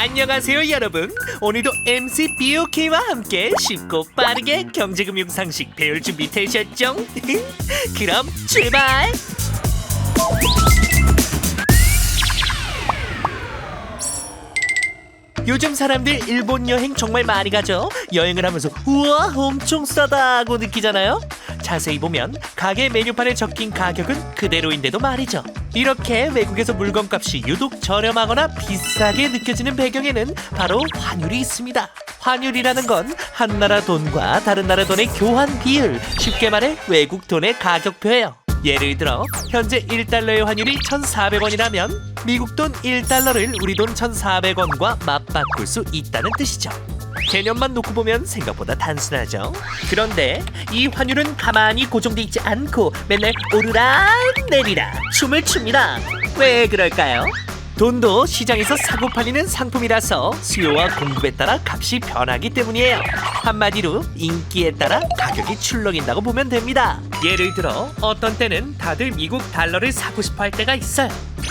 안녕하세요 여러분 오늘도 MC BOK와 함께 쉽고 빠르게 경제금융 상식 배울 준비 되셨죠? 그럼 출발! 요즘 사람들 일본 여행 정말 많이 가죠. 여행을 하면서 우와 엄청 싸다고 느끼잖아요. 자세히 보면 가게 메뉴판에 적힌 가격은 그대로인데도 말이죠. 이렇게 외국에서 물건값이 유독 저렴하거나 비싸게 느껴지는 배경에는 바로 환율이 있습니다. 환율이라는 건 한 나라 돈과 다른 나라 돈의 교환 비율, 쉽게 말해 외국 돈의 가격표예요. 예를 들어 현재 1달러의 환율이 1,400원이라면 미국 돈 1달러를 우리 돈 1,400원과 맞바꿀 수 있다는 뜻이죠. 개념만 놓고 보면 생각보다 단순하죠. 그런데 이 환율은 가만히 고정돼 있지 않고 맨날 오르락 내리락 춤을 춥니다. 왜 그럴까요? 돈도 시장에서 사고 팔리는 상품이라서 수요와 공급에 따라 값이 변하기 때문이에요. 한마디로 인기에 따라 가격이 출렁인다고 보면 됩니다. 예를 들어 어떤 때는 다들 미국 달러를 사고 싶어 할 때가 있어요.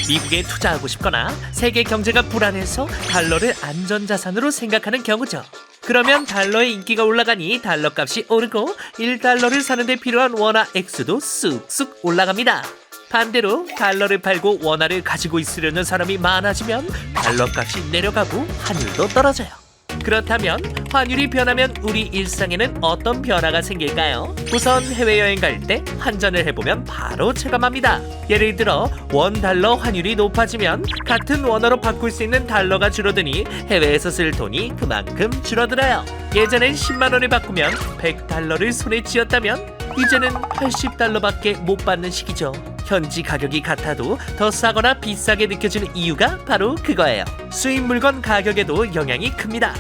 미국에 투자하고 싶거나 세계 경제가 불안해서 달러를 안전자산으로 생각하는 경우죠. 그러면 달러의 인기가 올라가니 달러 값이 오르고 1달러를 사는데 필요한 원화 액수도 쑥쑥 올라갑니다. 반대로 달러를 팔고 원화를 가지고 있으려는 사람이 많아지면 달러 값이 내려가고 환율도 떨어져요. 그렇다면 환율이 변하면 우리 일상에는 어떤 변화가 생길까요? 우선 해외여행 갈 때 환전을 해보면 바로 체감합니다. 예를 들어 원 달러 환율이 높아지면 같은 원화로 바꿀 수 있는 달러가 줄어드니 해외에서 쓸 돈이 그만큼 줄어들어요. 예전엔 10만 원을 바꾸면 100달러를 손에 쥐었다면 이제는 80달러밖에 못 받는 시기죠. 현지 가격이 같아도 더 싸거나 비싸게 느껴지는 이유가 바로 그거예요. 수입 물건 가격에도 영향이 큽니다.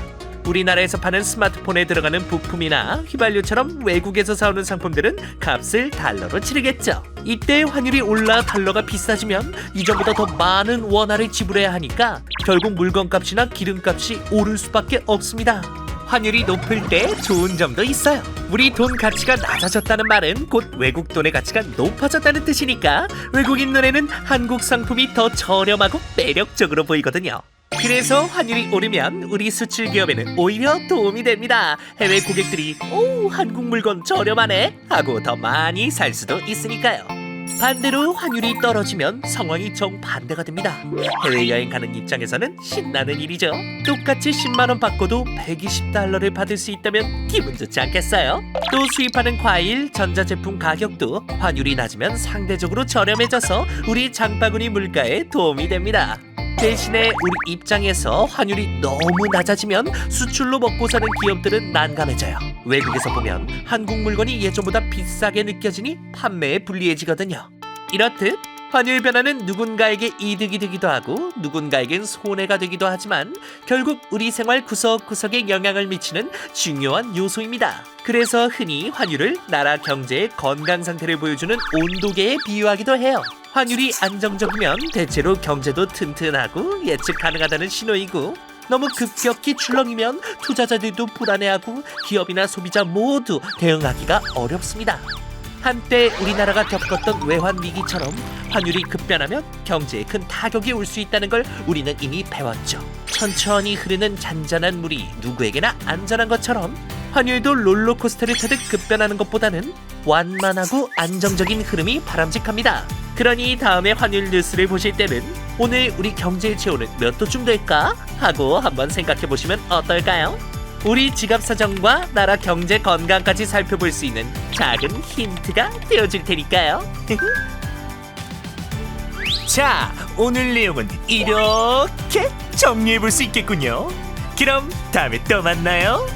우리나라에서 파는 스마트폰에 들어가는 부품이나 휘발유처럼 외국에서 사오는 상품들은 값을 달러로 치르겠죠. 이때 환율이 올라 달러가 비싸지면 이전보다 더 많은 원화를 지불해야 하니까 결국 물건값이나 기름값이 오를 수밖에 없습니다. 환율이 높을 때 좋은 점도 있어요. 우리 돈 가치가 낮아졌다는 말은 곧 외국 돈의 가치가 높아졌다는 뜻이니까 외국인 눈에는 한국 상품이 더 저렴하고 매력적으로 보이거든요. 그래서 환율이 오르면 우리 수출 기업에는 오히려 도움이 됩니다. 해외 고객들이 오 한국 물건 저렴하네 하고 더 많이 살 수도 있으니까요. 반대로 환율이 떨어지면 상황이 정반대가 됩니다. 해외여행 가는 입장에서는 신나는 일이죠. 똑같이 10만 원 받고도 120달러를 받을 수 있다면 기분 좋지 않겠어요? 또 수입하는 과일, 전자제품 가격도 환율이 낮으면 상대적으로 저렴해져서 우리 장바구니 물가에 도움이 됩니다. 대신에 우리 입장에서 환율이 너무 낮아지면 수출로 먹고 사는 기업들은 난감해져요. 외국에서 보면 한국 물건이 예전보다 비싸게 느껴지니 판매에 불리해지거든요. 이렇듯 환율 변화는 누군가에게 이득이 되기도 하고 누군가에겐 손해가 되기도 하지만 결국 우리 생활 구석구석에 영향을 미치는 중요한 요소입니다. 그래서 흔히 환율을 나라 경제의 건강 상태를 보여주는 온도계에 비유하기도 해요. 환율이 안정적이면 대체로 경제도 튼튼하고 예측 가능하다는 신호이고 너무 급격히 출렁이면 투자자들도 불안해하고 기업이나 소비자 모두 대응하기가 어렵습니다. 한때 우리나라가 겪었던 외환 위기처럼 환율이 급변하면 경제에 큰 타격이 올 수 있다는 걸 우리는 이미 배웠죠. 천천히 흐르는 잔잔한 물이 누구에게나 안전한 것처럼 환율도 롤러코스터를 타듯 급변하는 것보다는 완만하고 안정적인 흐름이 바람직합니다. 그러니 다음에 환율 뉴스를 보실 때는 오늘 우리 경제의 체온은 몇 도쯤 될까 하고 한번 생각해 보시면 어떨까요? 우리 지갑 사정과 나라 경제 건강까지 살펴볼 수 있는 작은 힌트가 되어줄 테니까요. 자, 오늘 내용은 이렇게 정리해 볼 수 있겠군요. 그럼 다음에 또 만나요.